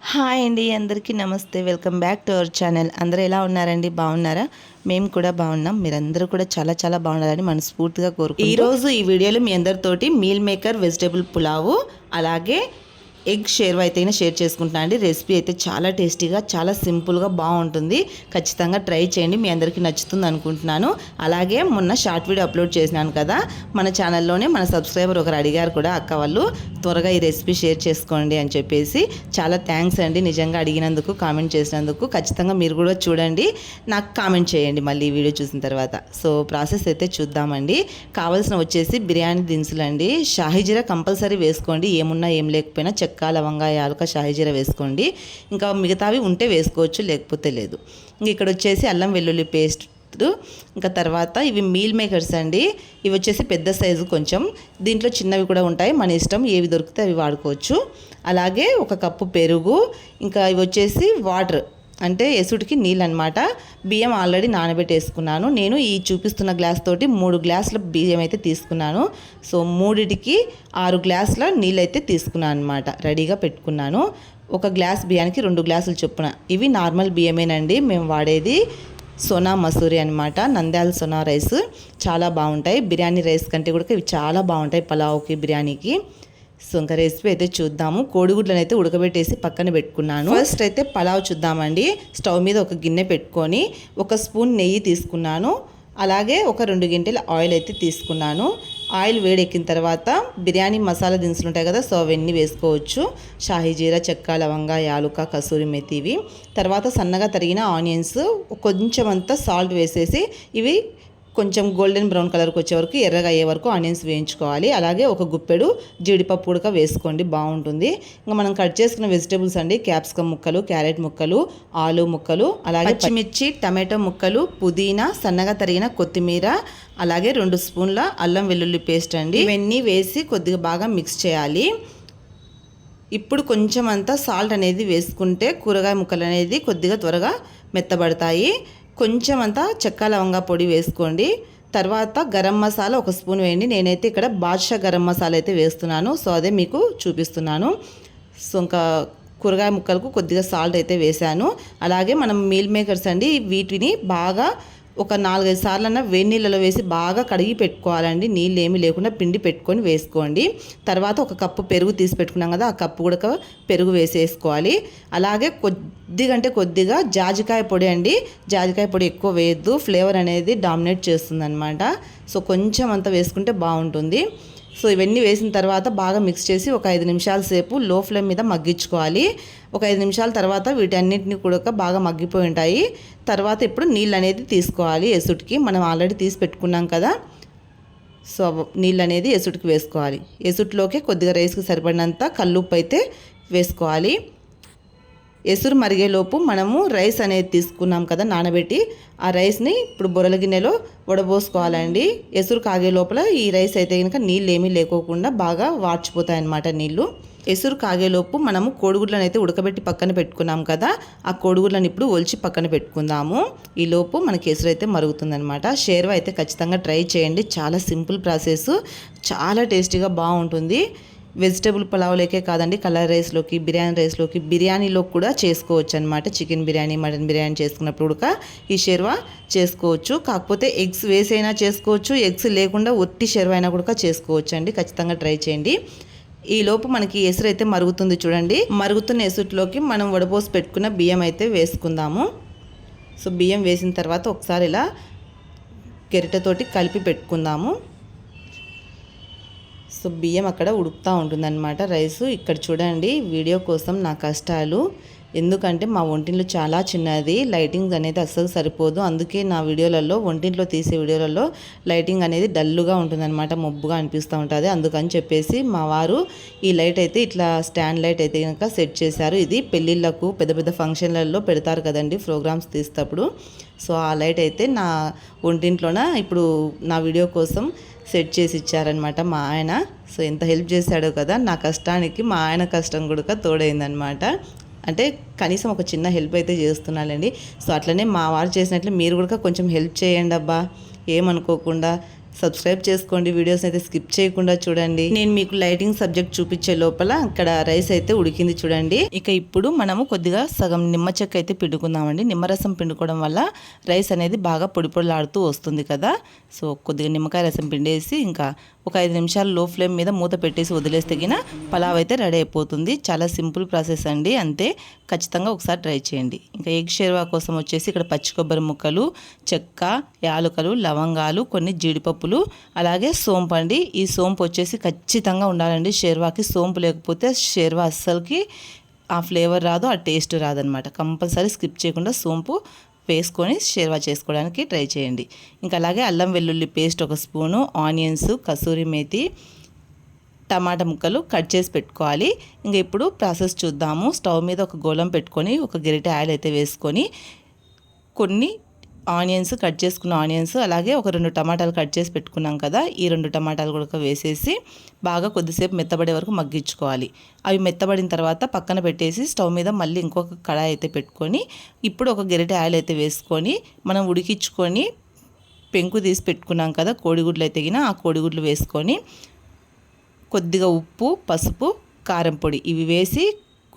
Hi అండి అందరికీ నమస్తే. Welcome back to our channel. అందరూ ఎలా ఉన్నారండి? బాగున్నారా? మేము కూడా బాగున్నాం. మీరందరూ కూడా చాలా చాలా బాగున్నారని మనస్ఫూర్తిగా కోరుకు ఈరోజు ఈ వీడియోలో మీ అందరితోటి మీల్ మేకర్ వెజిటేబుల్ పులావు అలాగే ఎగ్ షేర్వా అయితే షేర్ చేసుకుంటున్నాను అండి. రెసిపీ అయితే చాలా టేస్టీగా చాలా సింపుల్గా బాగుంటుంది. ఖచ్చితంగా ట్రై చేయండి. మీ అందరికీ నచ్చుతుంది అనుకుంటున్నాను. అలాగే మొన్న షార్ట్ వీడియో అప్లోడ్ చేసినాను కదా మన ఛానల్లోనే మన సబ్స్క్రైబర్ ఒకరు అడిగారు కూడా అక్క వాళ్ళు త్వరగా ఈ రెసిపీ షేర్ చేసుకోండి అని చెప్పేసి. చాలా థ్యాంక్స్ అండి నిజంగా అడిగినందుకు కామెంట్ చేసినందుకు. ఖచ్చితంగా మీరు కూడా చూడండి. నాకు కామెంట్ చేయండి మళ్ళీ ఈ వీడియో చూసిన తర్వాత. సో ప్రాసెస్ అయితే చూద్దామండి. కావాల్సిన వచ్చేసి బిర్యానీ దినుసులు అండి షాహిజీరా కంపల్సరీ వేసుకోండి. ఏమున్నా ఏం లేకపోయినా చెక్క లవంగా యాలక షాహిజీరా వేసుకోండి. ఇంకా మిగతావి ఉంటే వేసుకోవచ్చు లేకపోతే లేదు. ఇంక ఇక్కడ వచ్చేసి అల్లం వెల్లుల్లి పేస్ట్ ఇంకా తర్వాత ఇవి మీల్ మేకర్స్ అండి. ఇవి వచ్చేసి పెద్ద సైజు కొంచెం. దీంట్లో చిన్నవి కూడా ఉంటాయి. మన ఇష్టం ఏవి దొరికితే అవి వాడుకోవచ్చు. అలాగే ఒక కప్పు పెరుగు. ఇంకా ఇవి వచ్చేసి వాటర్. అంటే ఎసుడికి నీళ్ళు అనమాట బియ్యం ఆల్రెడీ నానబెట్టేసుకున్నాను. నేను ఈ చూపిస్తున్న గ్లాస్ తోటి మూడు గ్లాసుల బియ్యం అయితే తీసుకున్నాను. సో మూడిటికి ఆరు గ్లాసుల నీళ్ళు అయితే తీసుకున్నాను అనమాట రెడీగా పెట్టుకున్నాను. ఒక గ్లాస్ బియ్యానికి రెండు గ్లాసులు చొప్పున. ఇవి నార్మల్ బియ్యమేనండి. మేము వాడేది సోనా మసూరి అనమాట నంద్యాల సోనా రైస్. చాలా బాగుంటాయి. బిర్యానీ రైస్ కంటే కూడా ఇవి చాలా బాగుంటాయి పలావ్కి బిర్యానీకి. సో ఇంకా రెసిపీ అయితే చూద్దాము. కోడిగుడ్లను అయితే ఉడకబెట్టేసి పక్కన పెట్టుకున్నాను. ఫస్ట్ అయితే పలావ్ చూద్దామండి. స్టవ్ మీద ఒక గిన్నె పెట్టుకొని ఒక స్పూన్ నెయ్యి తీసుకున్నాను. అలాగే ఒక రెండు గంటల ఆయిల్ అయితే తీసుకున్నాను. ఆయిల్ వేడెక్కిన తర్వాత బిర్యానీ మసాలా దినుసులు ఉంటాయి కదా సో అవన్నీ వేసుకోవచ్చు. షాహీ జీరా చెక్క లవంగా యాలుక కసూరి మెతి ఇవి. తర్వాత సన్నగా తరిగిన ఆనియన్స్ కొంచెం అంతా సాల్ట్ వేసేసి ఇవి కొంచెం గోల్డెన్ బ్రౌన్ కలర్కి వచ్చే వరకు ఎర్రగా అయ్యే వరకు ఆనియన్స్ వేయించుకోవాలి. అలాగే ఒక గుప్పెడు జీడిపప్పు ఉడక వేసుకోండి బాగుంటుంది. ఇంకా మనం కట్ చేసుకున్న వెజిటేబుల్స్ అండి క్యాప్సికమ్ ముక్కలు క్యారెట్ ముక్కలు ఆలు ముక్కలు అలాగే పచ్చిమిర్చి టమాటో ముక్కలు పుదీనా సన్నగా తరిగిన కొత్తిమీర అలాగే రెండు స్పూన్ల అల్లం వెల్లుల్లి పేస్ట్ అండి. ఇవన్నీ వేసి కొద్దిగా బాగా మిక్స్ చేయాలి. ఇప్పుడు కొంచెం అంతా సాల్ట్ అనేది వేసుకుంటే కూరగాయ ముక్కలు అనేది కొద్దిగా త్వరగా మెత్తబడతాయి. కొంచెం అంతా చెక్క లవంగా పొడి వేసుకోండి. తర్వాత గరం మసాలా ఒక స్పూన్ వేయండి. నేనైతే ఇక్కడ బాద్షా గరం మసాలా అయితే వేస్తున్నాను. సో అదే మీకు చూపిస్తున్నాను. సో ఇంకా కూరగాయ ముక్కలకు కొద్దిగా సాల్ట్ అయితే వేశాను. అలాగే మనం మీల్ మేకర్స్ అండి వీటిని బాగా ఒక నాలుగైదు సార్లన్నా వేడి నీళ్ళలో వేసి బాగా కడిగి పెట్టుకోవాలండి. నీళ్ళు ఏమీ లేకుండా పిండి పెట్టుకొని వేసుకోండి. తర్వాత ఒక కప్పు పెరుగు తీసి పెట్టుకున్నాం కదా ఆ కప్పు కూడా పెరుగు వేసేసుకోవాలి. అలాగే కొద్దిగా అంటే కొద్దిగా జాజికాయ పొడి అండి. జాజికాయ పొడి ఎక్కువ వేయద్దు. ఫ్లేవర్ అనేది డామినేట్ చేస్తుంది అనమాట సో కొంచెం అంత వేసుకుంటే బాగుంటుంది. సో ఇవన్నీ వేసిన తర్వాత బాగా మిక్స్ చేసి ఒక ఐదు నిమిషాల సేపు లో ఫ్లేమ్ మీద మగ్గించుకోవాలి. ఒక ఐదు నిమిషాల తర్వాత వీటన్నిటిని కూడా బాగా మగ్గిపోయి ఉంటాయి. తర్వాత ఇప్పుడు నీళ్ళు అనేది తీసుకోవాలి ఎసుటికి. మనం ఆల్రెడీ తీసి పెట్టుకున్నాం కదా. సో నీళ్ళు అనేది ఎసుటికి వేసుకోవాలి. ఎసుటిలోకి కొద్దిగా రైస్కి సరిపడినంత కల్లుప్పు అయితే వేసుకోవాలి. ఎసురు మరిగేలోపు మనము రైస్ అనేది తీసుకున్నాం కదా నానబెట్టి ఆ రైస్ని ఇప్పుడు బొరల గిన్నెలో వడబోసుకోవాలండి. ఎసురు కాగే లోపల ఈ రైస్ అయితే కనుక నీళ్ళు ఏమీ లేకోకుండా బాగా వాడ్చిపోతాయి అన్నమాట నీళ్ళు. ఎసురు కాగేలోపు మనము కోడిగుడ్లను అయితే ఉడకబెట్టి పక్కన పెట్టుకున్నాం కదా ఆ కోడిగుడ్లను ఇప్పుడు ఒలిచి పక్కన పెట్టుకుందాము. ఈ లోపు మనకి ఎసురు అయితే మరుగుతుందనమాట షేర్వా అయితే ఖచ్చితంగా ట్రై చేయండి. చాలా సింపుల్ ప్రాసెస్. చాలా టేస్టీగా బాగుంటుంది. వెజిటేబుల్ పలావ్లోకే కాదండి కలర్ రైస్లోకి బిర్యానీ రైస్లోకి బిర్యానీలో కూడా చేసుకోవచ్చు అనమాట చికెన్ బిర్యానీ మటన్ బిర్యానీ చేసుకున్నప్పుడు కూడా ఈ షెర్వా చేసుకోవచ్చు. కాకపోతే ఎగ్స్ వేసైనా చేసుకోవచ్చు ఎగ్స్ లేకుండా ఒట్టి షెర్వా అయినా కూడా చేసుకోవచ్చు అండి ఖచ్చితంగా ట్రై చేయండి. ఈ లోపు మనకి ఎసురు అయితే మరుగుతుంది చూడండి. మరుగుతున్న ఎసురులోకి మనం వడపోసి పెట్టుకున్న బియ్యం అయితే వేసుకుందాము. సో బియ్యం వేసిన తర్వాత ఒకసారి ఇలా గెరిటతోటి కలిపి పెట్టుకుందాము. సో బియ్యం అక్కడ ఉడుకుతూ ఉంటుందన్నమాట. రైసు ఇక్కడ చూడండి వీడియో కోసం నా కష్టాలు. ఎందుకంటే మా వంటింట్లో చాలా చిన్నది లైటింగ్ అనేది అస్సలు సరిపోదు. అందుకే నా వీడియోలలో వంటింట్లో తీసే వీడియోలలో లైటింగ్ అనేది డల్లుగా ఉంటుందన్నమాట మబ్బుగా అనిపిస్తూ ఉంటుంది. అందుకని చెప్పేసి మా వారు ఈ లైట్ అయితే ఇట్లా స్టాండ్ లైట్ అయితే కనుక సెట్ చేశారు. ఇది పెళ్ళిళ్ళకు పెద్ద పెద్ద ఫంక్షన్లలో పెడతారు కదండి ప్రోగ్రామ్స్ తీసేటప్పుడు. సో ఆ లైట్ అయితే నా ఒంటింట్లోన ఇప్పుడు నా వీడియో కోసం సెట్ చేసి ఇచ్చారనమాట మా ఆయన. సో ఎంత హెల్ప్ చేశాడో కదా నా కష్టానికి మా ఆయన కష్టం కూడా తోడైందనమాట అంటే కనీసం ఒక చిన్న హెల్ప్ అయితే చేస్తున్నానండి సో అట్లనే మా వారు చేసినట్లు మీరు కూడా కొంచెం హెల్ప్ చేయండి అబ్బా ఏమనుకోకుండా సబ్స్క్రైబ్ చేసుకోండి. వీడియోస్ అయితే స్కిప్ చేయకుండా చూడండి. నేను మీకు లైటింగ్ సబ్జెక్ట్ చూపించే లోపల ఇక్కడ రైస్ అయితే ఉడికింది చూడండి. ఇక ఇప్పుడు మనము కొద్దిగా సగం నిమ్మ చెక్క అయితే పిండుకుందామండి. నిమ్మరసం పిండుకోవడం వల్ల రైస్ అనేది బాగా పొడి పొడిలాడుతూ వస్తుంది కదా. సో కొద్దిగా నిమ్మకాయ రసం పిండేసి ఇంకా ఒక ఐదు నిమిషాలు లో ఫ్లేమ్ మీద మూత పెట్టేసి వదిలేస్తే గిన పలావ్ అయితే రెడీ అయిపోతుంది. చాలా సింపుల్ ప్రాసెస్ అండి. అంతే ఖచ్చితంగా ఒకసారి ట్రై చేయండి. ఇంకా ఎగ్ షేర్వా కోసం వచ్చేసి ఇక్కడ పచ్చి కొబ్బరి ముక్కలు చెక్క యాలకులు లవంగాలు కొన్ని జీడిపప్పులు అలాగే సోంపు అండి. ఈ సోంపు వచ్చేసి ఖచ్చితంగా ఉండాలండి. షేర్వాకి సోంపు లేకపోతే షేర్వా అస్సలకి ఆ ఫ్లేవర్ రాదు ఆ టేస్ట్ రాదనమాట కంపల్సరీ స్కిప్ చేయకుండా సోంపు వేసుకొని షేర్వా చేసుకోవడానికి ట్రై చేయండి. ఇంకా అలాగే అల్లం వెల్లుల్లి పేస్ట్ ఒక స్పూను ఆనియన్స్ కసూరి మేతి టమాటా ముక్కలు కట్ చేసి పెట్టుకోవాలి. ఇంకా ఇప్పుడు ప్రాసెస్ చూద్దాము. స్టవ్ మీద ఒక గోళం పెట్టుకొని ఒక గరిటె ఆయిల్ అయితే వేసుకొని కొన్ని ఆనియన్స్ కట్ చేసుకున్న ఆనియన్స్ అలాగే ఒక రెండు టమాటాలు కట్ చేసి పెట్టుకున్నాం కదా ఈ రెండు టమాటాలు కూడా వేసేసి బాగా కొద్దిసేపు మెత్తబడే వరకు మగ్గించుకోవాలి. అవి మెత్తబడిన తర్వాత పక్కన పెట్టేసి స్టవ్ మీద మళ్ళీ ఇంకొక కడాయి అయితే పెట్టుకొని ఇప్పుడు ఒక గెరిటె ఆయిల్ అయితే వేసుకొని మనం ఉడికించుకొని పెంకు తీసి పెట్టుకున్నాం కదా కోడిగుడ్లు అయితే గిన ఆ కోడిగుడ్లు వేసుకొని కొద్దిగా ఉప్పు పసుపు కారం పొడి ఇవి వేసి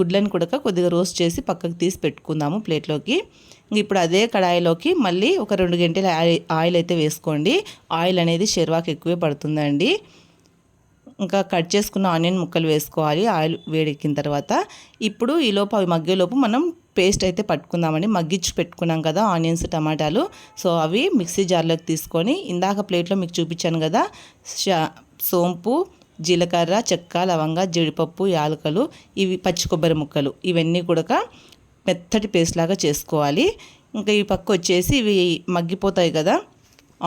గుడ్లను కూడా కొద్దిగా రోస్ట్ చేసి పక్కకు తీసి పెట్టుకుందాము ప్లేట్లోకి. ఇప్పుడు అదే కడాయిలోకి మళ్ళీ ఒక రెండు గంటల ఆయిల్ అయితే వేసుకోండి. ఆయిల్ అనేది షెర్వాకి ఎక్కువే పడుతుందండి. ఇంకా కట్ చేసుకున్న ఆనియన్ ముక్కలు వేసుకోవాలి. ఆయిల్ వేడెక్కిన తర్వాత ఇప్పుడు ఈలోపు అవి మగ్గేలోపు మనం పేస్ట్ అయితే పట్టుకుందామండి. మగ్గించి పెట్టుకున్నాం కదా ఆనియన్స్ టమాటాలు. సో అవి మిక్సీ జార్లోకి తీసుకొని ఇందాక ప్లేట్లో మీకు చూపించాను కదా సోంపు జీలకర్ర చెక్క లవంగ జీడిపప్పు యాలకలు ఇవి పచ్చి కొబ్బరి ముక్కలు. ఇవన్నీ కూడా మెత్తటి పేస్ట్ లాగా చేసుకోవాలి. ఇంకా ఈ పక్క వచ్చేసి ఇవి మగ్గిపోతాయి కదా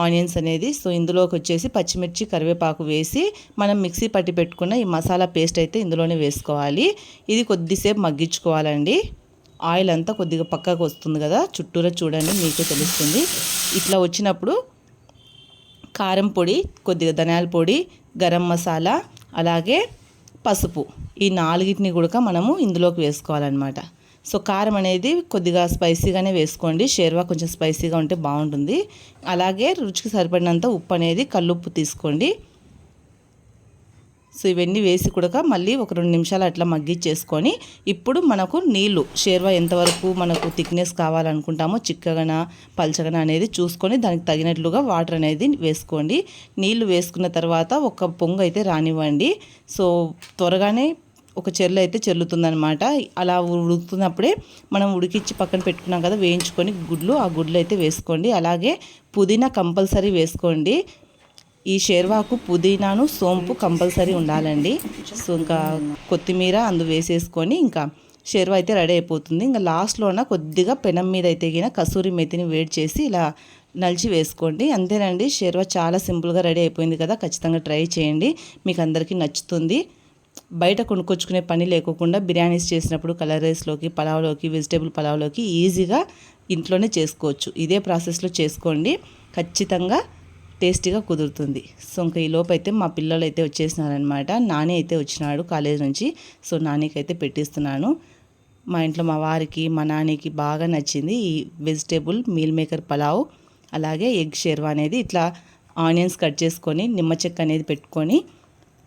ఆనియన్స్ అనేది. సో ఇందులోకి వచ్చేసి పచ్చిమిర్చి కరివేపాకు వేసి మనం మిక్సీ పట్టి పెట్టుకున్న ఈ మసాలా పేస్ట్ అయితే ఇందులోనే వేసుకోవాలి. ఇది కొద్దిసేపు మగ్గించుకోవాలండి. ఆయిల్ అంతా కొద్దిగా పక్కకు వస్తుంది కదా చుట్టూరా చూడండి మీకే తెలుస్తుంది. ఇట్లా వచ్చినప్పుడు కారం పొడి కొద్దిగా ధనియాల పొడి గరం మసాలా అలాగే పసుపు. ఈ నాలుగిటిని కూడా మనము ఇందులోకి వేసుకోవాలన్నమాట. సో కారం అనేది కొద్దిగా స్పైసీగానే వేసుకోండి. షేర్వా కొంచెం స్పైసీగా ఉంటే బాగుంటుంది. అలాగే రుచికి సరిపడినంత ఉప్పు అనేది కల్లుప్పు తీసుకోండి. సో ఇవన్నీ వేసి కూడా మళ్ళీ ఒక రెండు నిమిషాలు అట్లా మగ్గిచ్చేసుకొని ఇప్పుడు మనకు నీళ్ళు షేర్వా ఎంతవరకు మనకు థిక్నెస్ కావాలనుకుంటామో చిక్కగన పల్చగన అనేది చూసుకొని దానికి తగినట్లుగా వాటర్ అనేది వేసుకోండి. నీళ్ళు వేసుకున్న తర్వాత ఒక పొంగు అయితే రానివ్వండి. సో త్వరగానే ఒక చెర్లు అయితే చెల్లుతుందనమాట అలా ఉడుకుతున్నప్పుడే మనం ఉడికిచ్చి పక్కన పెట్టుకున్నాం కదా వేయించుకొని గుడ్లు ఆ గుడ్లు అయితే వేసుకోండి. అలాగే పుదీనా కంపల్సరీ వేసుకోండి. ఈ షేర్వాకు పుదీనాను సోంపు కంపల్సరీ ఉండాలండి. సో ఇంకా కొత్తిమీర అందు వేసేసుకొని ఇంకా షేర్వా అయితే రెడీ అయిపోతుంది. ఇంకా లాస్ట్లోన కొద్దిగా పెనం మీద అయితే గిన కసూరి మెతిని వేడి చేసి ఇలా నలిచి వేసుకోండి. అంతేనండి షేర్వా చాలా సింపుల్గా రెడీ అయిపోయింది కదా. ఖచ్చితంగా ట్రై చేయండి. మీకు అందరికీ నచ్చుతుంది. బయట కొనుక్కొచ్చుకునే పని లేకోకుండా బిర్యానీస్ చేసినప్పుడు కలర్ రైస్లోకి పలావ్లోకి వెజిటేబుల్ పలావ్లోకి ఈజీగా ఇంట్లోనే చేసుకోవచ్చు. ఇదే ప్రాసెస్లో చేసుకోండి. ఖచ్చితంగా టేస్టీగా కుదురుతుంది. సో ఇంకా ఈ లోపు అయితే మా పిల్లలు అయితే వచ్చేసినారనమాట నాని అయితే వచ్చినాడు కాలేజ్ నుంచి. సో నానికి అయితే పెట్టిస్తున్నాను. మా ఇంట్లో మా వారికి మా నానికి బాగా నచ్చింది ఈ వెజిటేబుల్ మీల్ మేకర్ పలావ్ అలాగే ఎగ్ షేర్వా అనేది ఇట్లా ఆనియన్స్ కట్ చేసుకొని నిమ్మ చెక్క అనేది పెట్టుకొని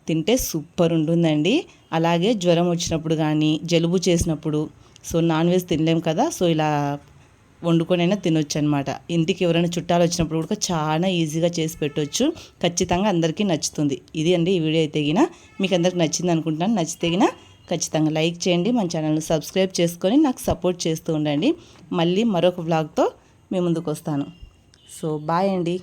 తింటే సూపర్ ఉంటుందండి. అలాగే జ్వరం వచ్చినప్పుడు కానీ జలుబు చేసినప్పుడు సో నాన్ వెజ్ తినలేం కదా సో ఇలా వండుకొనైనా తినొచ్చు అనమాట ఇంటికి ఎవరైనా చుట్టాలు వచ్చినప్పుడు కూడా చాలా ఈజీగా చేసి పెట్టవచ్చు ఖచ్చితంగా అందరికీ నచ్చుతుంది. ఇది అండి ఈ వీడియో అయితే మీకు అందరికి నచ్చింది అనుకుంటున్నాను. నచ్చితే ఖచ్చితంగా లైక్ చేయండి. మన ఛానల్ని సబ్స్క్రైబ్ చేసుకొని నాకు సపోర్ట్ చేస్తూ ఉండండి. మళ్ళీ మరొక వ్లాగ్తో మీ ముందుకు వస్తాను. సో బాయ్ అండి.